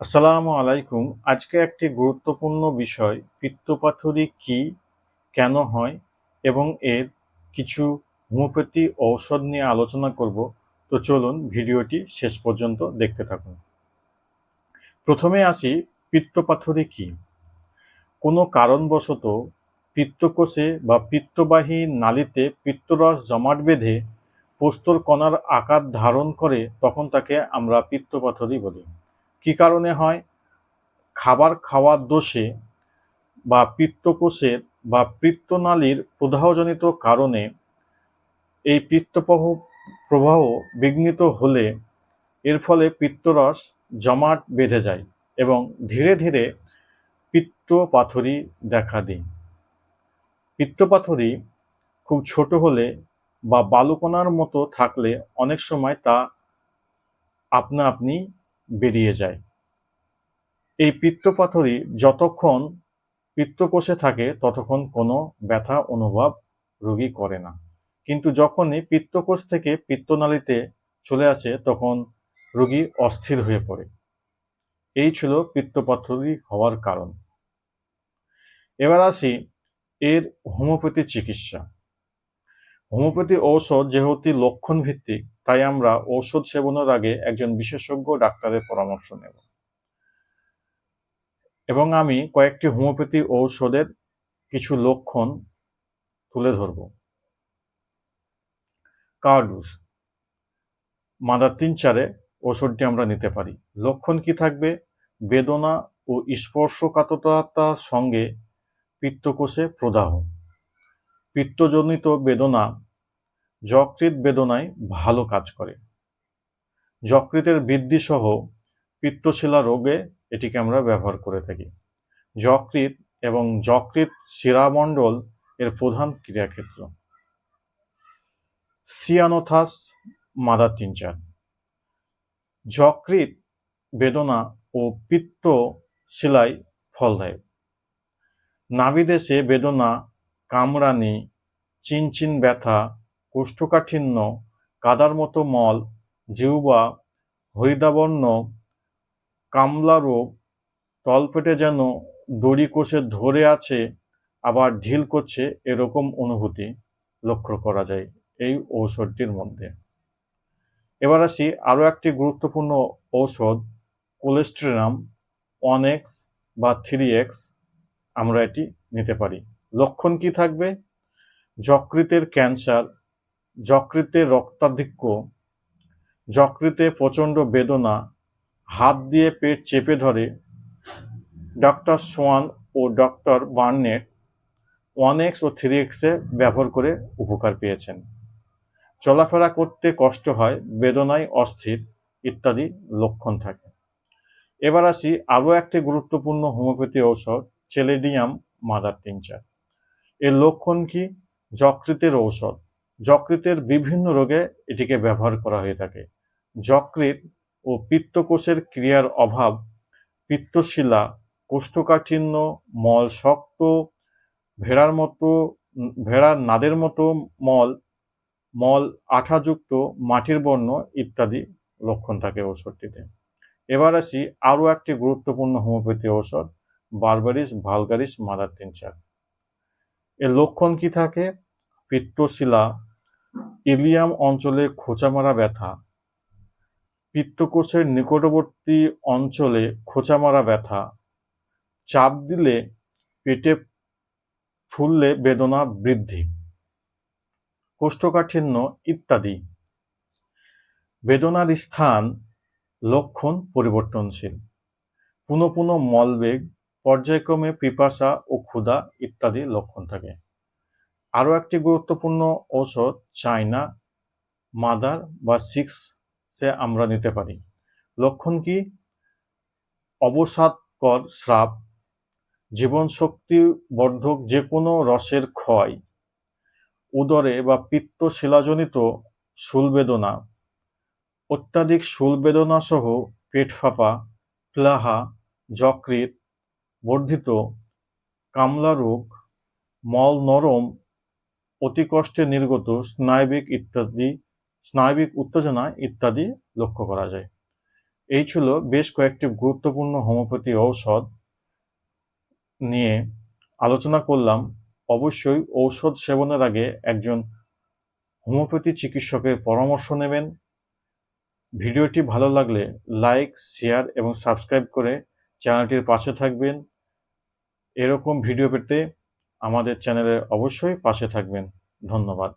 আসসালামু আলাইকুম। আজকে একটি গুরুত্বপূর্ণ বিষয় পিত্তপাথড়ি কি, কেন হয়, এবং এর কিছু হোমিওপ্যাথি ঔষধ নিয়ে আলোচনা করব। তো চলুন ভিডিওটি শেষ পর্যন্ত দেখতে থাকুন। প্রথমে আসি পিত্তপাথড়ি কি? কোনো কারণবশত পিত্তকোষে বা পিত্তবাহী নালীতে পিত্তরস জমাট বেঁধে পোস্তর কণার আকার ধারণ করে, তখন তাকে আমরা পিত্তপাথড়ি বলি। কি কারণে হয়? খাবার খাওয়ার দোষে বা পিত্তকোষের বা পিত্তনালীর প্রদাহজনিত কারণে এই পিত্তপ্রহ প্রবাহ বিঘ্নিত হলে এর ফলে পিত্তরস জমাট বেঁধে যায় এবং ধীরে ধীরে পিত্তপাথড়ি দেখা দেয়। পিত্তপাথড়ি খুব ছোট হলে বা বালুকণার মতো থাকলে অনেক সময় তা আপনা আপনি বেরিয়ে যায়। এই পিত্তপাথরি যতক্ষণ পিত্তকোষে থাকে, ততক্ষণ কোনো ব্যথা অনুভব রোগী করে না। কিন্তু যখনই পিত্তকোষ থেকে পিত্তনালীতে চলে আসে, তখন রোগী অস্থির হয়ে পড়ে। এই ছিল পিত্তপাথরি হওয়ার কারণ। এবার আসি এর হোমিওপ্যাথি চিকিৎসা। হোমিওপ্যাথি ঔষধ যেহেতু লক্ষণ ভিত্তিক তাই আমরা ঔষধ সেবনের আগে একজন বিশেষজ্ঞ ডাক্তারের পরামর্শ নেব। এবং আমি কয়েকটি হোমিওপ্যাথি ঔষধের কিছু লক্ষণ তুলে ধরব। কার্ডুস, মাদার তিন চারে ওষুধটি আমরা নিতে পারি। লক্ষণ কি থাকবে? বেদনা ও স্পর্শকাতরতার সঙ্গে পিত্তকোষে প্রদাহ। পিত্তজনিত বেদনা যকৃত বেদনায় ভালো কাজ করে। যকৃতের বৃদ্ধি সহ পিত্তশিলা রোগে এটিকে আমরা ব্যবহার করে থাকি। যকৃত এবং যকৃত শিরামণ্ডল এর প্রধান ক্রিয়াক্ষেত্র। সিয়ানোথাস মাদার টিনচার। যকৃত বেদনা ও পিত্ত শিলায় ফলদায়ক নাভিদেশে বেদনা কামড়ানি চিনচিন ব্যথা, কোষ্ঠকাঠিন্য, কাদার মতো মল জিহ্বা হরিদাবর্ণ কামলা রোগ, তলপেটে যেন দড়ি কোষে ধরে আছে, আবার ঢিল করছে এরকম অনুভূতি লক্ষ্য করা যায় এই ঔষধটির মধ্যে। এবার আসি আরও একটি গুরুত্বপূর্ণ ঔষধ কোলেস্ট্রেনাম ওয়ান এক্স বা থ্রি এক্স, আমরা এটি নিতে পারি। লক্ষণ কি থাকবে? যকৃতের ক্যান্সার যকৃতের রক্তাধিক্য, যকৃতে প্রচণ্ড বেদনা, হাত দিয়ে পেট চেপে ধরে ডক্টর সোয়ান ও ডক্টর বার্নেট ওয়ান এক্স ও থ্রি এক্সে ব্যবহার করে উপকার পেয়েছেন। চলাফেরা করতে কষ্ট হয়, বেদনায় অস্থির ইত্যাদি লক্ষণ থাকে। এবার আসি আরও একটি গুরুত্বপূর্ণ হোমিওপ্যাথি ঔষধ, চেলেডিয়াম মাদার টিংচার এর লক্ষণ কি? যকৃতের ঔষধ। যকৃতের বিভিন্ন রোগে এটিকে ব্যবহার করা হয়ে থাকে। যকৃত ও পিত্তকোষের ক্রিয়ার অভাব, পিত্তশিলা, কোষ্ঠকাঠিন্য, মল শক্ত, ভেড়ার মতো, ভেড়ার নাদের মতো মল মল আঠাযুক্ত, মাটির বর্ণ ইত্যাদি লক্ষণ থাকে ঔষধটিতে। এবার আসি আরও একটি গুরুত্বপূর্ণ হোমিওপ্যাথি ঔষধ, বারবারিস ভালগারিস মাদার টিনচার এর লক্ষণ কি থাকে? পিত্তশিলা, ইলিয়াম অঞ্চলে খোঁচামারা ব্যথা। পিত্তকোষের নিকটবর্তী অঞ্চলে খোঁচামারা ব্যথা। চাপ দিলে পেটে ফুললে বেদনা বৃদ্ধি। কোষ্ঠকাঠিন্য ইত্যাদি। বেদনার স্থান লক্ষণ পরিবর্তনশীল। পুনঃ পুনঃ মলবেগ পর্যায়ক্রমে পিপাসা ও ক্ষুধা ইত্যাদি লক্ষণ থাকে। আরও একটি গুরুত্বপূর্ণ ঔষধ চায়না, মাদার বা সিক্স সে আমরা নিতে পারি। লক্ষণ কি? অবসাদকর জীবনশক্তি বর্ধক যে কোনো রসের ক্ষয়, উদরে বা পিত্ত শিলাজনিত শুলবেদনা অত্যাধিক শুলবেদনা সহ পেট ফাঁপা প্লাহা যকৃত বর্ধিত কামলা রোগ, মল নরম অতিকষ্টে নির্গত স্নায়বিক ইত্যাদি, স্নায়বিক উত্তেজনা ইত্যাদি লক্ষ্য করা যায়। এই ছিল বেশ কয়েকটি গুরুত্বপূর্ণ হোমিওপ্যাথি ঔষধ নিয়ে আলোচনা করলাম। অবশ্যই ঔষধ সেবনের আগে একজন হোমিওপ্যাথি চিকিৎসকের পরামর্শ নেবেন। ভিডিওটি ভালো লাগলে লাইক, শেয়ার এবং সাবস্ক্রাইব করে চ্যানেলটির পাশে থাকবেন। এরকম ভিডিও পেতে আমাদের চ্যানেলে অবশ্যই পাশে থাকবেন। ধন্যবাদ।